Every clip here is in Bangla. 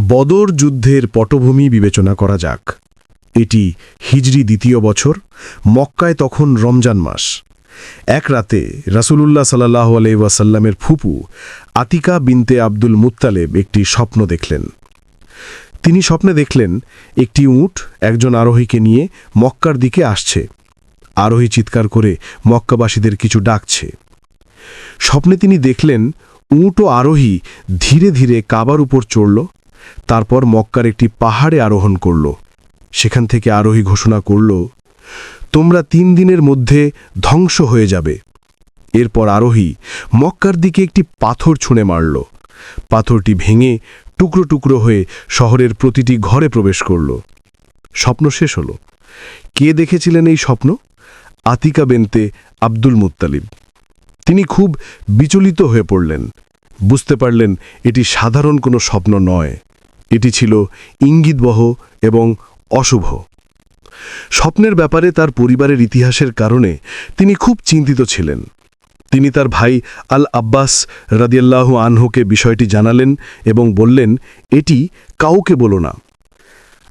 বদর যুদ্ধের পটভূমি বিবেচনা করা যাক। এটি হিজরি দ্বিতীয় বছর, মক্কায় তখন রমজান মাস। এক রাতে রাসূলুল্লাহ সাল্লাহ আলাইসাল্লামের ফুপু আতিকা বিনতে আব্দুল মুত্তালেব একটি স্বপ্ন দেখলেন। তিনি স্বপ্নে দেখলেন, একটি উট একজন আরোহীকে নিয়ে মক্কার দিকে আসছে। আরোহী চিৎকার করে মক্কাবাসীদের কিছু ডাকছে। স্বপ্নে তিনি দেখলেন, উট ও আরোহী ধীরে ধীরে কাবার উপর চড়ল তারপর মক্কার একটি পাহাড়ে আরোহণ করল। সেখান থেকে আরোহী ঘোষণা করল, তোমরা তিন দিনের মধ্যে ধ্বংস হয়ে যাবে। এরপর আরোহী মক্কার দিকে একটি পাথর ছুঁড়ে মারল। পাথরটি ভেঙে টুকরো টুকরো হয়ে শহরের প্রতিটি ঘরে প্রবেশ করল। স্বপ্ন শেষ হল। কে দেখেছিলেন এই স্বপ্ন? আতিকা বেনতে আব্দুল মুত্তালিব। তিনি খুব বিচলিত হয়ে পড়লেন। বুঝতে পারলেন এটি সাধারণ কোনো স্বপ্ন নয়। এটি ছিল ইঙ্গিতবহ এবং অশুভ। স্বপ্নের ব্যাপারে তার পরিবারের ইতিহাসের কারণে তিনি খুব চিন্তিত ছিলেন। তিনি তার ভাই আল আব্বাস রাদিয়াল্লাহু আনহুকে বিষয়টি জানালেন এবং বললেন, এটি কাউকে বলো না।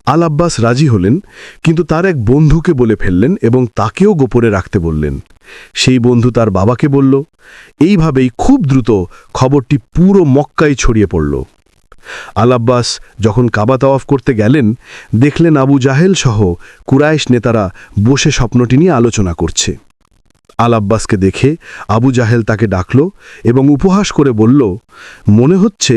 আল আব্বাস রাজি হলেন, কিন্তু তার এক বন্ধুকে বলে ফেললেন এবং তাকেও গোপনে রাখতে বললেন। সেই বন্ধু তার বাবাকে বলল, এইভাবেই খুব দ্রুত খবরটি পুরো মক্কায় ছড়িয়ে পড়ল। আল আব্বাস যখন কাবা তাওয়াফ করতে গেলেন, দেখলেন আবু জাহেল সহ কুরাইশ নেতারা বসে স্বপ্নটি নিয়ে আলোচনা করছে। আল আব্বাসকে দেখে আবু জাহেল তাকে ডাকল এবং উপহাস করে বলল, মনে হচ্ছে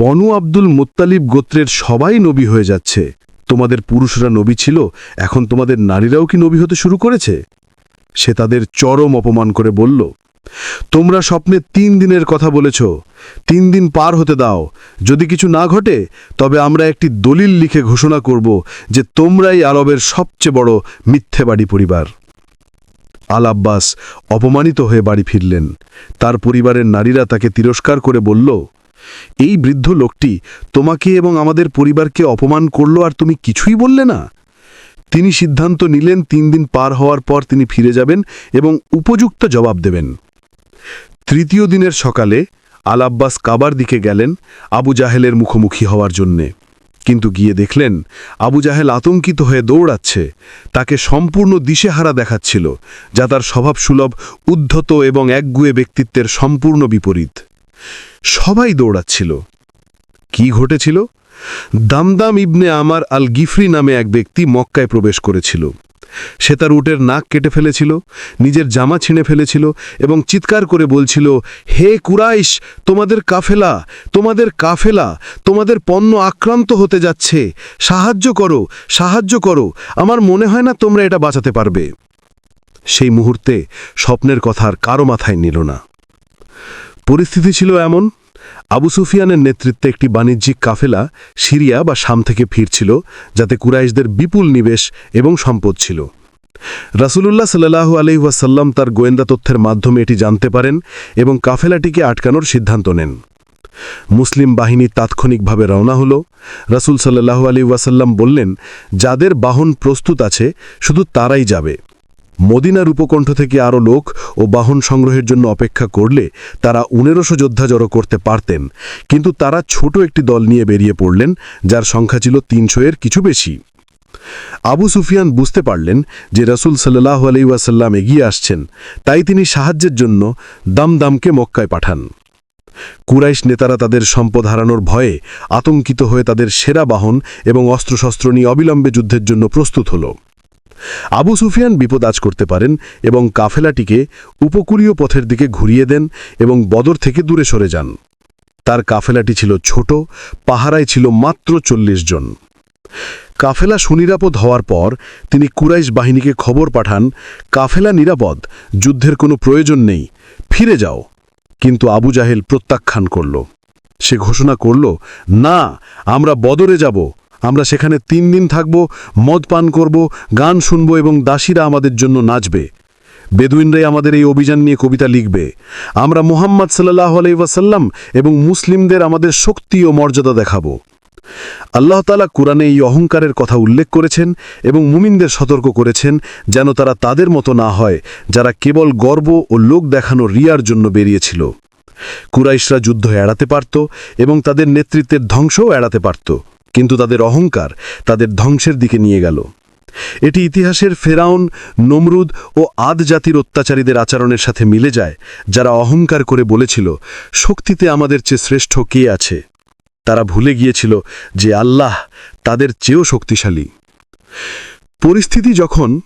বনু আব্দুল মোত্তালিব গোত্রের সবাই নবী হয়ে যাচ্ছে। তোমাদের পুরুষরা নবী ছিল, এখন তোমাদের নারীরাও কি নবী হতে শুরু করেছে? সে তাদের চরম অপমান করে বলল তোমরা স্বপ্নে তিন দিনের কথা বলেছ। তিন দিন পার হতে দাও। যদি কিছু না ঘটে, তবে আমরা একটি দলিল লিখে ঘোষণা করব যে তোমরাই আরবের সবচেয়ে বড় মিথ্যেবাড়ি পরিবার। আল আব্বাস অপমানিত হয়ে বাড়ি ফিরলেন। তার পরিবারের নারীরা তাকে তিরস্কার করে বলল, এই বৃদ্ধ লোকটি তোমাকে এবং আমাদের পরিবারকে অপমান করল আর তুমি কিছুই বললে না? তিনি সিদ্ধান্ত নিলেন, তিন দিন পার হওয়ার পর তিনি ফিরে যাবেন এবং উপযুক্ত জবাব দেবেন। তৃতীয় দিনের সকালে আল আব্বাস কাবার দিকে গেলেন আবু জাহেলের মুখোমুখি হওয়ার জন্যে। কিন্তু গিয়ে দেখলেন আবু জাহেল আতঙ্কিত হয়ে দৌড়াচ্ছে, তাকে সম্পূর্ণ দিশেহারা দেখাচ্ছিল, যা তার স্বভাবসুলভ উদ্ধত এবং একগুয়ে ব্যক্তিত্বের সম্পূর্ণ বিপরীত। সবাই দৌড়াচ্ছিল। কি ঘটেছিল? দামদাম ইবনে আমার আল গিফরি নামে এক ব্যক্তি মক্কায় প্রবেশ করেছিল। সে তার উটের নাক কেটে ফেলেছিল, নিজের জামা ছিঁড়ে ফেলেছিল এবং চিৎকার করে বলছিল, হে কুরাইশ, তোমাদের কাফেলা তোমাদের কাফেলা, তোমাদের পণ্য আক্রান্ত হতে যাচ্ছে। সাহায্য করো সাহায্য করো, আমার মনে হয় না তোমরা এটা বাঁচাতে পারবে সেই মুহূর্তে স্বপ্নের কথা আর কারও মাথায় নিল না। পরিস্থিতি ছিল এমন আবু সুফিয়ানের নেতৃত্বে একটি বাণিজ্যিক কাফেলা সিরিয়া বা শাম থেকে ফিরছিল, যাতে কুরাইশদের বিপুল নিবেশ এবং সম্পদ ছিল। রাসূলুল্লাহ সাল্লাহু আলহিহাসাল্লাম তার গোয়েন্দা তথ্যের মাধ্যমে এটি জানতে পারেন এবং কাফেলাটিকে আটকানোর সিদ্ধান্ত নেন। মুসলিম বাহিনী তাৎক্ষণিকভাবে রওনা হল। রাসূল সাল্লাহু আলি ওয়াসাল্লাম বললেন, যাদের বাহন প্রস্তুত আছে, শুধু তারাই যাবে। মদিনার উপকণ্ঠ থেকে আরও লোক ও বাহন সংগ্রহের জন্য অপেক্ষা করলে তারা উনেরোশো যোদ্ধা জড়ো করতে পারতেন। কিন্তু তারা ছোট একটি দল নিয়ে বেরিয়ে পড়লেন, যার সংখ্যা ছিল তিনশো এর কিছু বেশি। আবু সুফিয়ান বুঝতে পারলেন যে রসুল সাল্লাহ আলাইসাল্লাম এগিয়ে আসছেন, তাই তিনি সাহায্যের জন্য দামদামকে মক্কায় পাঠান। কুরাইশ নেতারা তাদের সম্পদ হারানোর ভয়ে আতঙ্কিত হয়ে তাদের সেরা বাহন এবং অস্ত্রশস্ত্র নিয়ে অবিলম্বে যুদ্ধের জন্য প্রস্তুত হল। আবু সুফিয়ান বিপদ আজ করতে পারেন এবং কাফেলাটিকে উপকূলীয় পথের দিকে ঘুরিয়ে দেন এবং বদর থেকে দূরে সরে যান। তার কাফেলাটি ছিল ছোট, পাহারায় ছিল মাত্র চল্লিশ জন। কাফেলা সুনিরাপদ হওয়ার পর তিনি কুরাইশ বাহিনীকে খবর পাঠান, কাফেলা নিরাপদ, যুদ্ধের কোনো প্রয়োজন নেই, ফিরে যাও। কিন্তু আবু জাহেল প্রত্যাখ্যান করল। সে ঘোষণা করল, না, আমরা বদরে যাব। আমরা সেখানে তিন দিন থাকব, মদ পান করব, গান শুনব এবং দাসীরা আমাদের জন্য নাচবে। বেদুইনরাই আমাদের এই অভিযান নিয়ে কবিতা লিখবে। আমরা মোহাম্মদ সাল্লাহ আলাইসাল্লাম এবং মুসলিমদের আমাদের শক্তি ও মর্যাদা দেখাব। আল্লাহ তালা কোরআনে এই অহংকারের কথা উল্লেখ করেছেন এবং মুমিনদের সতর্ক করেছেন যেন তারা তাদের মতো না হয়, যারা কেবল গর্ব ও লোক দেখানো রিয়ার জন্য বেরিয়েছিল। কুরাইশরা যুদ্ধ এড়াতে পারত এবং তাদের নেতৃত্বের ধ্বংসও এড়াতে পারত। কিন্তু তাদের অহংকার তাদের ধ্বংসের দিকে নিয়ে গেল। এটি ইতিহাসের ফেরাউন, নমরুদ ও আদ জাতির অত্যাচারীদের আচরণের সাথে মিলে যায়, যারা অহংকার করে বলেছিল, শক্তিতে আমাদের চেয়ে শ্রেষ্ঠ কে আছে? তারা ভুলে গিয়েছিল যে আল্লাহ তাদের চেয়েও শক্তিশালী। পরিস্থিতি যখন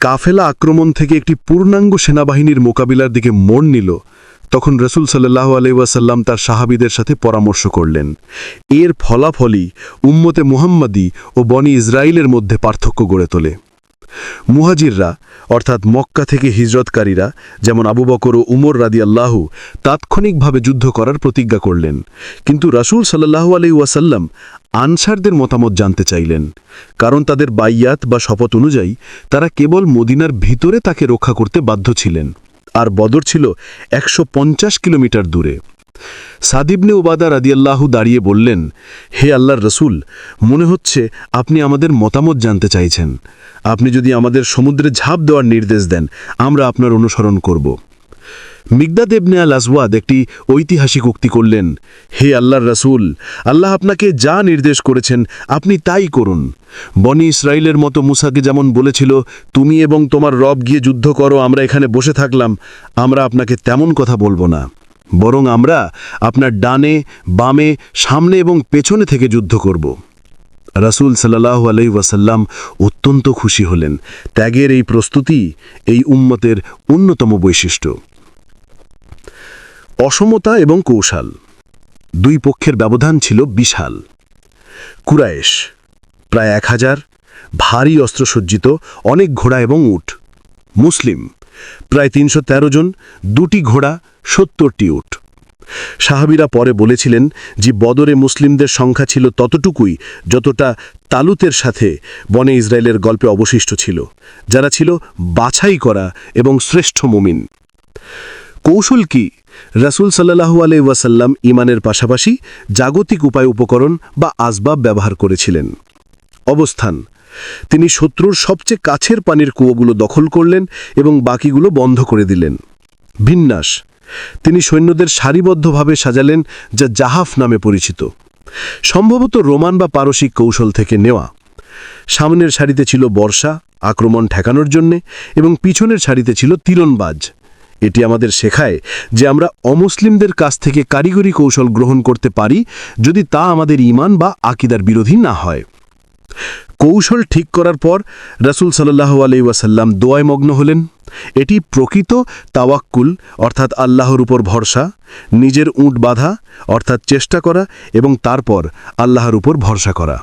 কাফেলা আক্রমণ থেকে একটি পূর্ণাঙ্গ সেনাবাহিনীর মোকাবিলার দিকে মোড় নিল তখন রসুল সাল্লাহ আলহাসাল্লাম তার সাহাবিদের সাথে পরামর্শ করলেন। এর ফলাফলই উম্মতে মুহাম্মাদি ও বনি ইসরায়েলের মধ্যে পার্থক্য গড়ে তোলে। মুহাজিররা, অর্থাৎ মক্কা থেকে হিজরতকারীরা, যেমন আবু বকর ও উমর রাদি আল্লাহু তাৎক্ষণিকভাবে যুদ্ধ করার প্রতিজ্ঞা করলেন। কিন্তু রাসূল সাল্লাহু আলি ওয়াসাল্লাম আনসারদের মতামত জানতে চাইলেন। কারণ তাদের বাইয়াত বা শপথ অনুযায়ী তারা কেবল মদিনার ভিতরে তাকে রক্ষা করতে বাধ্য ছিলেন। আর বদর ছিল একশো পঞ্চাশ কিলোমিটার দূরে। সাদিবনে উবাদা রাদিয়াল্লাহু দাঁড়িয়ে বললেন, হে আল্লাহর রসুল, মনে হচ্ছে আপনি আমাদের মতামত জানতে চাইছেন। আপনি যদি আমাদের সমুদ্রে ঝাঁপ দেওয়ার নির্দেশ দেন, আমরা আপনার অনুসরণ করব। মিগদাদ এবনে আল আসওয়াদ একটি ঐতিহাসিক উক্তি করলেন, হে আল্লাহর রসুল, আল্লাহ আপনাকে যা নির্দেশ করেছেন আপনি তাই করুন। বনি ইসরায়েলের মতো মুসাকে যেমন বলেছিল, তুমি এবং তোমার রব গিয়ে যুদ্ধ করো, আমরা এখানে বসে থাকলাম, আমরা আপনাকে তেমন কথা বলব না। বরং আমরা আপনার ডানে, বামে, সামনে এবং পেছনে থেকে যুদ্ধ করব। রাসূল সাল্লাহ আলাই ওয়াসাল্লাম অত্যন্ত খুশি হলেন। ত্যাগের এই প্রস্তুতি এই উম্মতের অন্যতম বৈশিষ্ট্য। অসমতা এবং কৌশল। দুই পক্ষের ব্যবধান ছিল বিশাল। কুরায়েশ প্রায় এক হাজার, ভারী অস্ত্রসজ্জিত, অনেক ঘোড়া এবং উট। মুসলিম, প্রায় তিনশো তেরো জন, দুটি ঘোড়া, সত্তরটি উট। সাহাবিরা পরে বলেছিলেন যে, বদরে মুসলিমদের সংখ্যা ছিল ততটুকুই যতটা তালুতের সাথে বনে ইসরায়েলের গল্পে অবশিষ্ট ছিল, যারা ছিল বাছাই করা এবং শ্রেষ্ঠ মুমিন। কৌশল কি? রাসুল সাল্লাহু আলাই ওয়াসাল্লাম ইমানের পাশাপাশি জাগতিক উপায় উপকরণ বা আসবাব ব্যবহার করেছিলেন। অবস্থান, তিনি শত্রুর সবচেয়ে কাছের পানির কুয়োগুলো দখল করলেন এবং বাকিগুলো বন্ধ করে দিলেন। বিন্যাস, তিনি সৈন্যদের সারিবদ্ধভাবে সাজালেন যা জাহাফ নামে পরিচিত। সম্ভবত রোমান বা পারসিক কৌশল থেকে নেওয়া। সামনের সারিতে ছিল বর্ষা, আক্রমণ ঠেকানোর জন্যে এবং পিছনের সারিতে ছিল তীরনবাজ এটি আমাদের শেখায় যে আমরা অমুসলিমদের কাছ থেকে কারিগরি কৌশল গ্রহণ করতে পারি যদি তা আমাদের ইমান বা আকিদার বিরোধী না হয়। কৌশল ঠিক করার পর রাসুল সাল্লাহ আলি ওয়াসাল্লাম দোয়ায় মগ্ন হলেন। এটি প্রকৃত তাওয়াক্কুল, অর্থাৎ আল্লাহর উপর ভরসা, নিজের উঁট বাঁধা, অর্থাৎ চেষ্টা করা এবং তারপর আল্লাহর উপর ভরসা করা।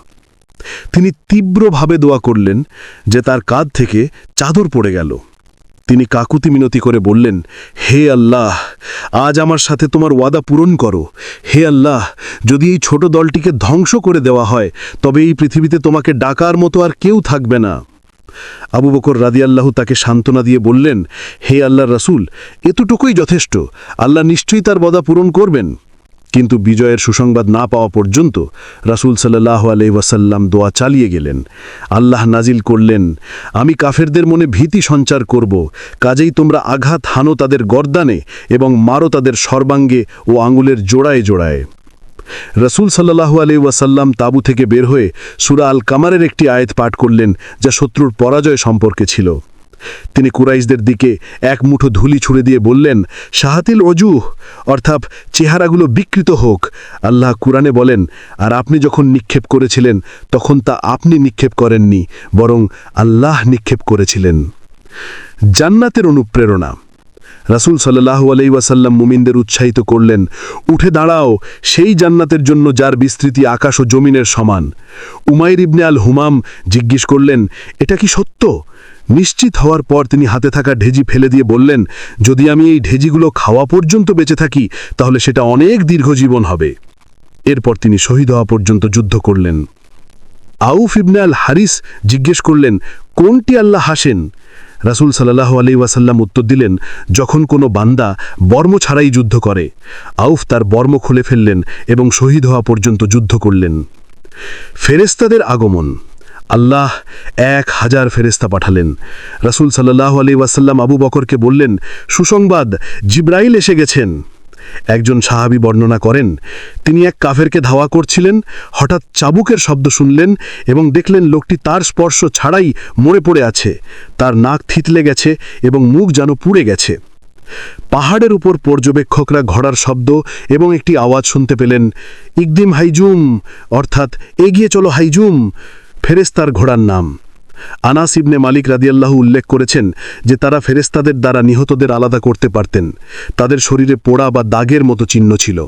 তিনি তীব্রভাবে দোয়া করলেন যে তার কাঁধ থেকে চাদর পড়ে গেল। তিনি কাকুতি মিনতি করে বললেন, হে আল্লাহ, আজ আমার সাথে তোমার ওয়াদা পূরণ করো। হে আল্লাহ, যদি এই ছোট দলটিকে ধ্বংস করে দেওয়া হয়, তবে এই পৃথিবীতে তোমাকে ডাকার মতো আর কেউ থাকবে না। আবু বকর রাদিয়াল্লাহু তাকে সান্ত্বনা দিয়ে বললেন, হে আল্লাহ রাসূল, এতটুকুই যথেষ্ট। আল্লাহ নিশ্চয়ই তার বদা পূরণ করবেন। কিন্তু বিজয়ের সুসংবাদ না পাওয়া পর্যন্ত রাসূল সাল্লাহ আলাই ওয়াসাল্লাম দোয়া চালিয়ে গেলেন। আল্লাহ নাজিল করলেন, আমি কাফেরদের মনে ভীতি সঞ্চার করব, কাজেই তোমরা আঘাত হানো তাদের গর্দানে এবং মারো তাদের সর্বাঙ্গে ও আঙুলের জোড়ায় জোড়ায়। রসুল সাল্লাহু আলি ওয়াসাল্লাম তাবু থেকে বের হয়ে সুরা আল কামারের একটি আয়াত পাঠ করলেন, যা শত্রুর পরাজয় সম্পর্কে ছিল। তিনি কুরাইশদের দিকে এক মুঠো ধুলি ছুড়ে দিয়ে বললেন শাহাতিল অজুহ, অর্থাৎ চেহারাগুলো বিকৃত হোক। আল্লাহ কুরআনে বলেন, আর আপনি যখন নিক্ষেপ করেছিলেন, তখন তা আপনি নিক্ষেপ করেননি, বরং আল্লাহ নিক্ষেপ করেছিলেন। জান্নাতের অনুপ্রেরণা। রাসুল সাল্লাহু আলাই মুমিনদের উৎসাহিত করলেন, উঠে দাঁড়াও, সেই জান্নাতের জন্য যার বিস্তৃতি আকাশ ও জমিনের সমান। উমাইর ইবনে আল হুমাম জিজ্ঞেস করলেন, এটা কি সত্য? নিশ্চিত হওয়ার পর তিনি হাতে থাকা ঢেজি ফেলে দিয়ে বললেন, যদি আমি এই ঢেজিগুলো খাওয়া পর্যন্ত বেঁচে থাকি, তাহলে সেটা অনেক দীর্ঘ জীবন হবে। এরপর তিনি শহীদ হওয়া পর্যন্ত যুদ্ধ করলেন। আউফ ইবনে আল হারিস জিজ্ঞেস করলেন, কোনটি আল্লাহ হাসেন? রাসুল সাল্লাহ আলি ওয়াসাল্লাম উত্তর দিলেন, যখন কোনো বান্দা বর্ম ছাড়াই যুদ্ধ করে। আউফ তার বর্ম খুলে ফেললেন এবং শহীদ হওয়া পর্যন্ত যুদ্ধ করলেন। ফেরেস্তাদের আগমন। আল্লাহ এক হাজার ফেরেস্তা পাঠালেন। রাসুল সাল্লাহ আলি ওয়াসাল্লাম আবু বকরকে বললেন, সুসংবাদ, জিব্রাইল এসে গেছেন। একজন সাহাবী বর্ণনা করেন, তিনি এক কাফেরকে ধাওয়া করছিলেন, হঠাৎ চাবুকের শব্দ শুনলেন এবং দেখলেন লোকটি তার স্পর্শ ছাড়াই মরে পড়ে আছে। তার নাক থিতলে গেছে এবং মুখ যেন পুড়ে গেছে। পাহাড়ের উপর পর্যবেক্ষকরা ঘোড়ার শব্দ এবং একটি আওয়াজ শুনতে পেলেন, ইকদিম হাইজুম অর্থাৎ, এগিয়ে চলো হাইজুম। ফেরেস্তার ঘোড়ার নাম। আনাস ইবনে মালিক রাদিয়াল্লাহু উল্লেখ করেছেন যে তারা ফেরেস্তাদের দ্বারা নিহতদের আলাদা করতে পারতেন। তাদের শরীরে পোড়া বা দাগের মতো চিহ্ন ছিল।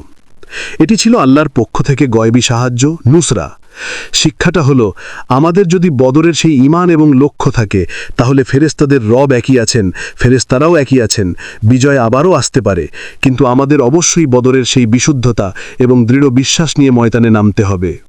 এটি ছিল আল্লাহর পক্ষ থেকে গয়বী সাহায্য, নুসরা। শিক্ষাটা হলো, আমাদের যদি বদরের সেই ইমান এবং লক্ষ্য থাকে, তাহলে ফেরেস্তাদের রব একই আছেন ফেরেস্তারাও একই আছেন, বিজয় আবারও আসতে পারে। কিন্তু আমাদের অবশ্যই বদরের সেই বিশুদ্ধতা এবং দৃঢ় বিশ্বাস নিয়ে ময়দানে নামতে হবে।